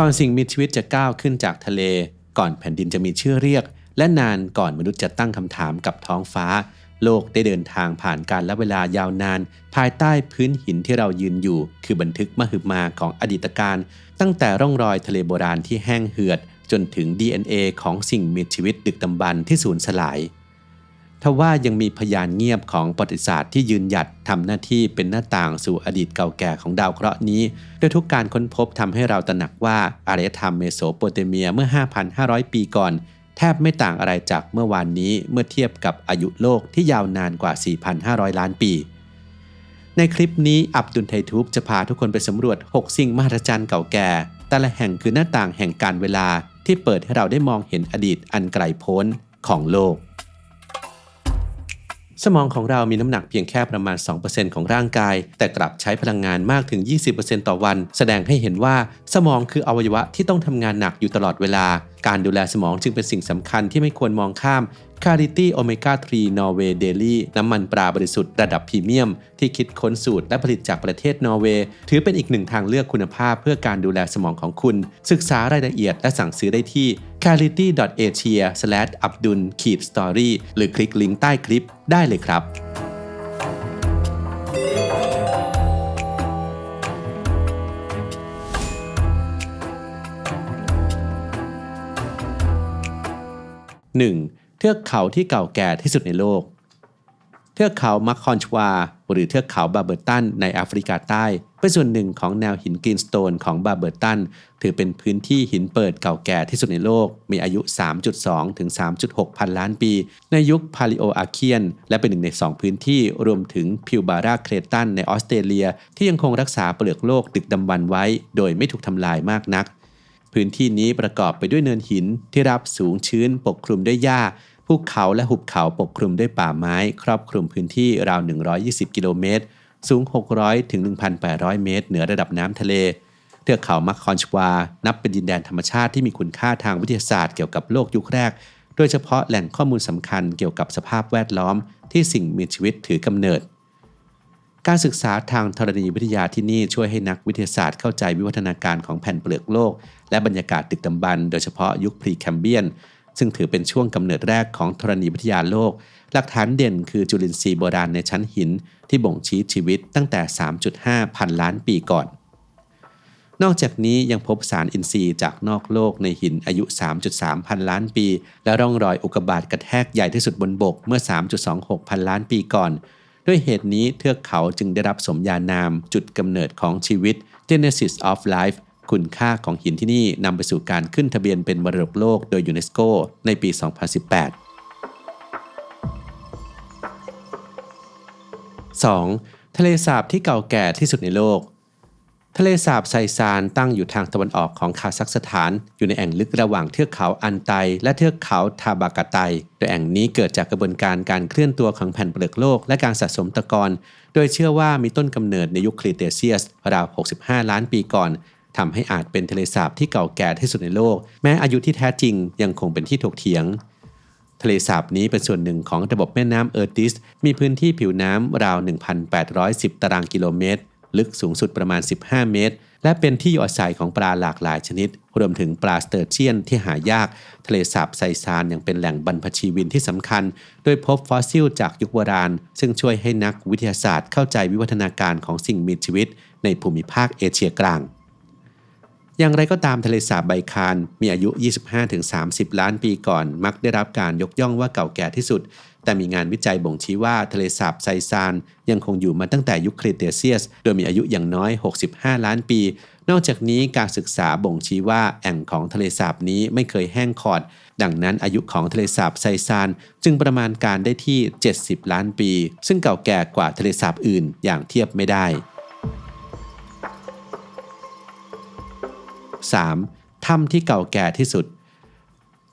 ก่อนสิ่งมีชีวิตจะก้าวขึ้นจากทะเล ก่อนแผ่นดินจะมีชื่อเรียก และนานก่อนมนุษย์จะตั้งคำถามกับท้องฟ้า โลกได้เดินทางผ่านการและเวลายาวนาน ภายใต้พื้นหินที่เรายืนอยู่ คือบันทึกมหึมาของอดีตการ ตั้งแต่ร่องรอยทะเลโบราณที่แห้งเหือด จนถึง DNA ของสิ่งมีชีวิตดึกดำบรรที่สูญสลาย ทว่ายังมีพยานเงียบของประวัติศาสตร์ที่ยืนหยัดทำหน้าที่เป็นหน้าต่างสู่อดีตเก่าแก่ของดาวเคราะห์นี้โดยทุกการค้นพบทำให้เราตระหนักว่าอารยธรรมเมโสโปเตเมียเมื่อ 5,500 ปีก่อน แทบไม่ต่างอะไรจากเมื่อวานนี้เมื่อเทียบกับอายุโลกที่ยาวนานกว่า 4,500 ล้านปี ในคลิปนี้อับดุลไททูบจะพาทุกคนไปสำรวจ 6 สิ่งมหัศจรรย์เก่าแก่ แต่ละแห่งคือหน้าต่างแห่งการเวลาที่เปิดให้เราได้มองเห็นอดีตอันไกลโพ้นของโลก สมองของเรามีน้ำหนักเพียงแค่ประมาณ 2%ของร่างกาย แต่กลับใช้พลังงานมากถึง 20%ต่อวัน แสดงให้เห็นว่าสมองคืออวัยวะที่ต้องทำงานหนักอยู่ตลอดเวลา การดูแลสมองจึงเป็นสิ่งสำคัญที่ไม่ควรมองข้าม c a r i t y Omega 3 Norway Daily น้ำมันปลาบริสุทธิ์ระดับพรีเมียม ที่คิดค้นสูตรและผลิตจากประเทศนอร์เวย์ ถือเป็นอีกหนึ่งทางเลือกคุณภาพเพื่อการดูแลสมองของคุณ ศึกษารายละเอียดและสั่งซื้อได้ที่ c a r i t y a s i a a b d u l story หรือคลิกลิงก์ใต้คลิปได้เลยครับ 1. เทือกเขาที่เก่าแก่ที่สุดในโลก เทือกเขามัคคอนชวา หรือเทือกเขาบาเบอร์ตันในแอฟริกาใต้เป็นส่วนหนึ่งของแนวหินกรีนสโตนของบาเบอร์ตัน ถือเป็นพื้นที่หินเปิดเก่าแก่ที่สุดในโลก มีอายุ 3.2 ถึง 3.6 พันล้านปี ในยุคพาลิโออาเคียน และเป็นหนึ่งใน 2 พื้นที่รวมถึงพิวบาราเครตันในออสเตรเลีย ที่ยังคงรักษาเปลือกโลกดึกดำบรรไว้ โดยไม่ถูกทำลายมากนัก พื้นที่นี้ประกอบไปด้วยเนินหินที่รับสูงชื้นปกคลุมด้วยหญ้าภูเขาและหุบเขาปกคลุมด้วยป่าไม้ ครอบคลุมพื้นที่ราว 120 กิโลเมตร สูง 600 ถึง 1,800 เมตร เหนือระดับน้ำทะเล เทือกเขามัคคอนชวา นับเป็นดินแดนธรรมชาติที่มีคุณค่าทางวิทยาศาสตร์เกี่ยวกับโลกยุคแรก โดยเฉพาะแหล่งข้อมูลสำคัญเกี่ยวกับสภาพแวดล้อมที่สิ่งมีชีวิตถือกำเนิด การศึกษาทางธรณีวิทยาที่นี่ช่วยให้นักวิทยาศาสตร์เข้าใจวิวัฒนาการของแผ่นเปลือกโลก และบรรยากาศดึกดำบรรโดยเฉพาะยุคพรีแคมเบียน ซึ่งถือเป็นช่วงกำเนิดแรกของธรณีวิทยาโลก หลักฐานเด่นคือจุลินทรีย์โบราณในชั้นหิน ที่บ่งชี้ชีวิตตั้งแต่ 3.5 พันล้านปีก่อน นอกจากนี้ยังพบสารอินทรีย์จากนอกโลกในหินอายุ 3.3 พันล้านปี และร่องรอยอุกกาบาตกระแทกใหญ่ที่สุดบนบกเมื่อ 3.26 พันล้านปีก่อน ด้วยเหตุนี้เทือกเขาจึงได้รับสมญานามจุดกำเนิดของชีวิต Genesis of Life คุณค่าของหินที่นี่นำไปสู่การขึ้นทะเบียนเป็นมรดกโลกโดยยูเนสโกในปี 2018 2. ทะเลสาบที่เก่าแก่ที่สุดในโลก ทะเลสาบไซซานตั้งอยู่ทางตะวันออกของคาซัคสถาน อยู่ในแอ่งลึกระหว่างเทือกเขาอันไต และเทือกเขาทาบากาไต โดยแอ่งนี้เกิดจากกระบวนการการเคลื่อนตัวของแผ่นเปลือกโลกและการสะสมตะกอนโดยเชื่อว่ามีต้นกำเนิดในยุคครีเตเซียสราว 65 ล้านปีก่อนทำให้อาจเป็นทะเลสาบที่เก่าแก่ที่สุดในโลก แม้อายุที่แท้จริงยังคงเป็นที่ถกเถียง ทะเลสาบนี้เป็นส่วนหนึ่งของระบบแม่น้ำเออร์ติส มีพื้นที่ผิวน้ำราว 1,810 ตารางกิโลเมตร ลึกสูงสุดประมาณ 15 เมตร และเป็นที่อยู่อาศัยของปลาหลากหลายชนิด รวมถึงปลาสเตอร์เชียนที่หายาก ทะเลสาบไซซานยังเป็นแหล่งบรรพชีวินที่สำคัญ โดยพบฟอสซิลจากยุคโบราณ ซึ่งช่วยให้นักวิทยาศาสตร์เข้าใจวิวัฒนาการของสิ่งมีชีวิต ในภูมิภาคเอเชียกลาง อย่างไรก็ตามทะเลสาบไบคานมีอายุ 25-30 ล้านปีก่อน มักได้รับการยกย่องว่าเก่าแก่ที่สุด แต่มีงานวิจัยบ่งชี้ว่าทะเลสาบไซซานยังคงอยู่มาตั้งแต่ยุคครีเตเซียส โดยมีอายุอย่างน้อย 65 ล้านปี นอกจากนี้การศึกษาบ่งชี้ว่าแอ่งของทะเลสาบนี้ไม่เคยแห้งขอด ดังนั้นอายุของทะเลสาบไซซานจึงประมาณการได้ที่ 70 ล้านปี ซึ่งเก่าแก่กว่าทะเลสาบอื่นอย่างเทียบไม่ได้ 3. ถ้ำที่เก่าแก่ที่สุด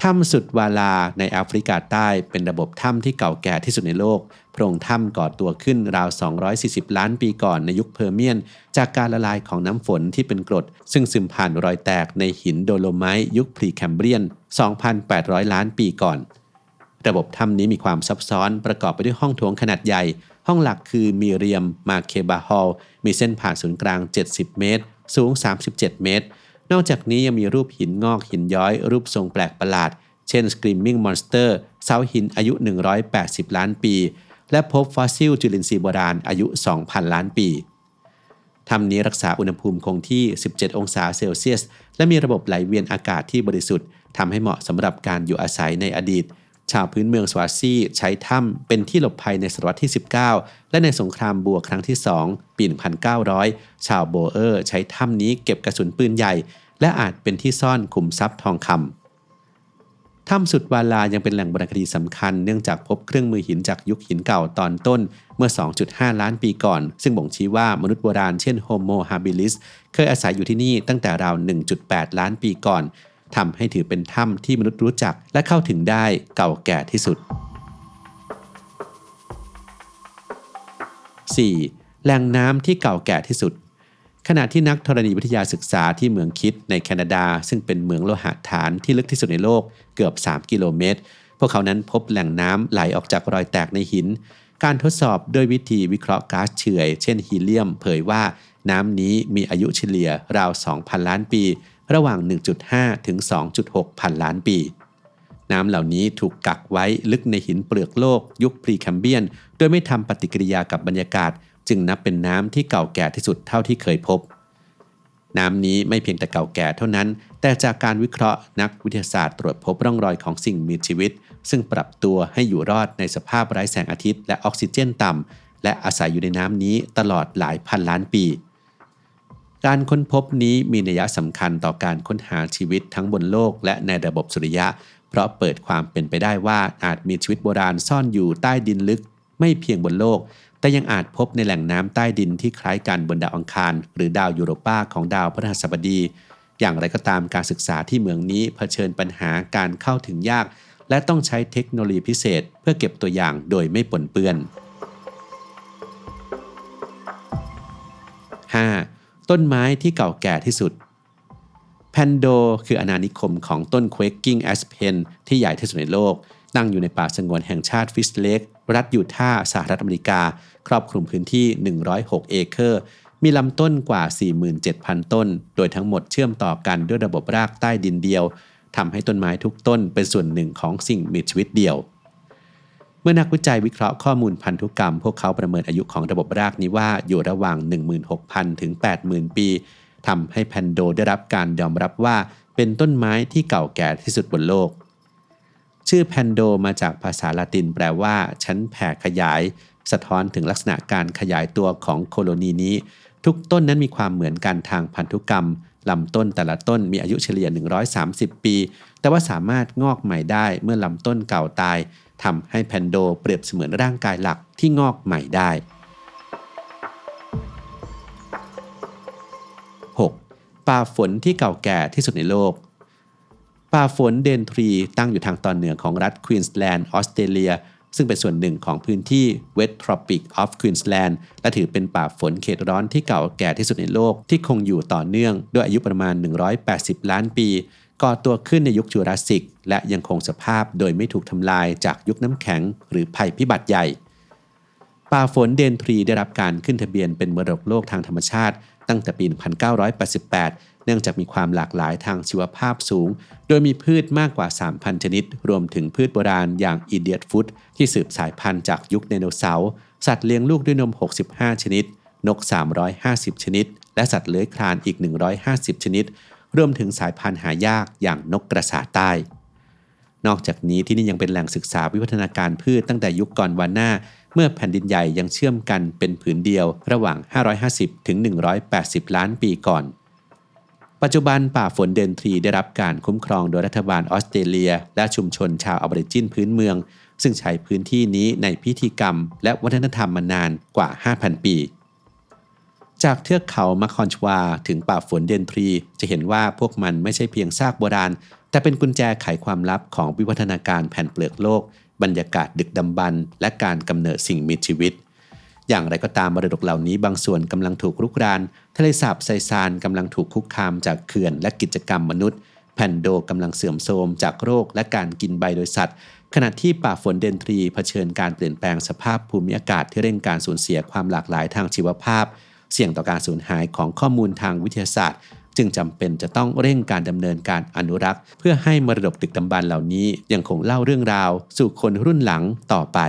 ถ้ำสุดวาลาในแอฟริกาใต้เป็นระบบถ้ำที่เก่าแก่ที่สุดในโลกโพรงถ้ำก่อตัวขึ้นราว 240 ล้านปีก่อนในยุคเพอร์เมียน จากการละลายของน้ำฝนที่เป็นกรด ซึ่งซึมผ่านรอยแตกในหินโดโลไมต์ยุคพรีแคมเบรียน 2,800 ล้านปีก่อน ระบบถ้ำนี้มีความซับซ้อนประกอบไปด้วยห้องโถงขนาดใหญ่ ห้องหลักคือมีเรียมมาเคบาฮอลมีเส้นผ่านศูนย์กลาง 70 เมตร สูง 37 เมตร นอกจากนี้ยังมีรูปหินงอกหินย้อย รูปทรงแปลกประหลาด เช่น Screaming Monster เสาหินอายุ 180 ล้านปี และพบฟอสซิลจุลินทรีย์โบราณอายุ 2,000 ล้านปีถ้ำนี้รักษาอุณหภูมิคงที่ 17 องศาเซลเซียส และมีระบบไหลเวียนอากาศที่บริสุทธิ์ทำให้เหมาะสำหรับการอยู่อาศัยในอดีต ชาวพื้นเมืองสวาซีใช้ถ้ำเป็นที่หลบภัยในศตวรรษที่ 19 และในสงครามบัวครั้งที่ 2 ปี 1900 ชาวโบเออร์ใช้ถ้ำนี้เก็บกระสุนปืนใหญ่ และอาจเป็นที่ซ่อนขุมทรัพย์ทองคำถ้ำสุดวาลายังเป็นแหล่งโบราณคดีสำคัญเนื่องจากพบเครื่องมือหินจากยุคหินเก่าตอนต้นเมื่อ 2.5 ล้านปีก่อน ซึ่งบ่งชี้ว่ามนุษย์โบราณเช่นโฮโมฮาบิลิสเคยอาศัยอยู่ที่นี่ตั้งแต่ราว 1.8 ล้านปีก่อน ทำให้ถือเป็นถ้ำที่มนุษย์รู้จักและเข้าถึงได้เก่าแก่ที่สุด 4. แหล่งน้ำที่เก่าแก่ที่สุด ขณะที่นักธรณีวิทยาศึกษาที่เมืองคิดในแคนาดา ซึ่งเป็นเมืองโลหะฐานที่ลึกที่สุดในโลกเกือบ 3 กิโลเมตร พวกเขานั้นพบแหล่งน้ำไหลออกจากรอยแตกในหิน การทดสอบด้วยวิธีวิเคราะห์ก๊าซเฉื่อย เช่นฮีเลียม เผยว่าน้ำนี้มีอายุเฉลี่ยราว 2,000 ล้านปี ระหว่าง 1.5 ถึง 2.6 พันล้านปี น้ำเหล่านี้ถูกกักไว้ลึกในหินเปลือกโลก ยุคพรีแคมเบียน โดยไม่ทำปฏิกิริยากับบรรยากาศ จึงนับเป็นน้ำที่เก่าแก่ที่สุดเท่าที่เคยพบ น้ำนี้ไม่เพียงแต่เก่าแก่เท่านั้น แต่จากการวิเคราะห์นักวิทยาศาสตร์ตรวจพบร่องรอยของสิ่งมีชีวิต ซึ่งปรับตัวให้อยู่รอดในสภาพไร้แสงอาทิตย์และออกซิเจนต่ำและอาศัยอยู่ในน้ำนี้ตลอดหลายพันล้านปี การค้นพบนี้มีนัยสำคัญต่อการค้นหาชีวิตทั้งบนโลกและในระบบสุริยะ เพราะเปิดความเป็นไปได้ว่าอาจมีชีวิตโบราณซ่อนอยู่ใต้ดินลึก ไม่เพียงบนโลก แต่ยังอาจพบในแหล่งน้ำใต้ดินที่คล้ายกันบนดาวอังคาร หรือดาวยูโรปาของดาวพฤหัสบดี อย่างไรก็ตามการศึกษาที่เมืองนี้เผชิญปัญหาการเข้าถึงยาก และต้องใช้เทคโนโลยีพิเศษ เพื่อเก็บตัวอย่างโดยไม่ปนเปื้อน 5. ต้นไม้ที่เก่าแก่ที่สุดแพนโดคืออาณานิคมของต้น Quaking Aspen ที่ใหญ่ที่สุดในโลก ตั้งอยู่ในป่าสงวนแห่งชาติฟิสเลกรัฐยูทาห์สหรัฐอเมริกา ครอบคลุมพื้นที่ 106 เอเคอร์ มีลำต้นกว่า 47,000 ต้น โดยทั้งหมดเชื่อมต่อกันด้วยระบบรากใต้ดินเดียวทำให้ต้นไม้ทุกต้นเป็นส่วนหนึ่งของสิ่งมีชีวิตเดียว เมื่อนักวิจัยวิเคราะห์ข้อมูลพันธุกรรม พวกเขาประเมินอายุของระบบรากนี้ว่าอยู่ระหว่าง 16,000 ถึง 80,000 ปีทำให้แพนโดได้รับการยอมรับว่าเป็นต้นไม้ที่เก่าแก่ที่สุดบนโลก ชื่อแพนโดมาจากภาษาละตินแปลว่า ชั้นแผ่ขยาย สะท้อนถึงลักษณะการขยายตัวของโคโลนีนี้ ทุกต้นนั้นมีความเหมือนกันทางพันธุกรรมลำต้นแต่ละต้นมีอายุเฉลี่ย 130 ปี แต่ว่าสามารถงอกใหม่ได้เมื่อลำต้นเก่าตาย ทำให้แพนโดเปรียบเสมือนร่างกายหลักที่งอกใหม่ได้ 6. ป่าฝนที่เก่าแก่ที่สุดในโลก ป่าฝนเดนทรีตั้งอยู่ทางตอนเหนือของรัฐควีนสแลนด์ออสเตรเลีย ซึ่งเป็นส่วนหนึ่งของพื้นที่ Wet Tropic of Queensland และถือเป็นป่าฝนเขตร้อนที่เก่าแก่ที่สุดในโลกที่คงอยู่ต่อเนื่องด้วยอายุประมาณ 180 ล้านปี ก่อตัวขึ้นในยุคจูราสสิก และยังคงสภาพโดยไม่ถูกทำลายจากยุคน้ำแข็งหรือภัยพิบัติใหญ่ ป่าฝนเดนทรีได้รับการขึ้นทะเบียนเป็นมรดกโลกทางธรรมชาติ ตั้งแต่ปี 1988 เนื่องจากมีความหลากหลายทางชีวภาพสูง โดยมีพืชมากกว่า 3,000 ชนิด รวมถึงพืชโบราณอย่างอีเดียตฟุตที่สืบสายพันธุ์จากยุคไดโนเสาร์ สัตว์เลี้ยงลูกด้วยนม 65 ชนิด นก 350 ชนิด และสัตว์เลื้อยคลานอีก 150 ชนิด รวมถึงสายพันธุ์หายากอย่างนกกระสาใต้ นอกจากนี้ที่นี่ยังเป็นแหล่งศึกษาวิวัฒนาการพืชตั้งแต่ยุคก่อนวานนาเมื่อแผ่นดินใหญ่ยังเชื่อมกันเป็นผืนเดียวระหว่าง 550 ถึง 180 ล้านปีก่อน ปัจจุบันป่าฝนเดนทรีได้รับการคุ้มครองโดยรัฐบาลออสเตรเลีย และชุมชนชาวออบริจินพื้นเมือง ซึ่งใช้พื้นที่นี้ในพิธีกรรม และวัฒนธรรมมานานกว่า 5,000 ปี จากเทือกเขามาคอนชวา ถึงป่าฝนเดนทรี จะเห็นว่าพวกมันไม่ใช่เพียงซากโบราณ แต่เป็นกุญแจไขความลับของวิวัฒนาการแผ่นเปลือกโลก บรรยากาศดึกดำบรรและการกำเนิดสิ่งมีชีวิต อย่างไรก็ตามมรดกเหล่านี้บางส่วนกำลังถูกรุกราน ทะเลสาบไซซานกำลังถูกคุกคามจากเขื่อนและกิจกรรมมนุษย์ แผ่นโดกำลังเสื่อมโทรมจากโรคและการกินใบโดยสัตว์ขณะที่ป่าฝนเดนทรีเผชิญการเปลี่ยนแปลงสภาพภูมิอากาศที่เร่งการสูญเสียความหลากหลายทางชีวภาพ เสี่ยงต่อการสูญหายของข้อมูลทางวิทยาศาสตร์ จึงจำเป็นจะต้องเร่งการดำเนินการอนุรักษ์ เพื่อให้มรดกดึกดำบรรเหล่านี้ยังคงเล่าเรื่องราว สู่คนรุ่นหลังต่อไป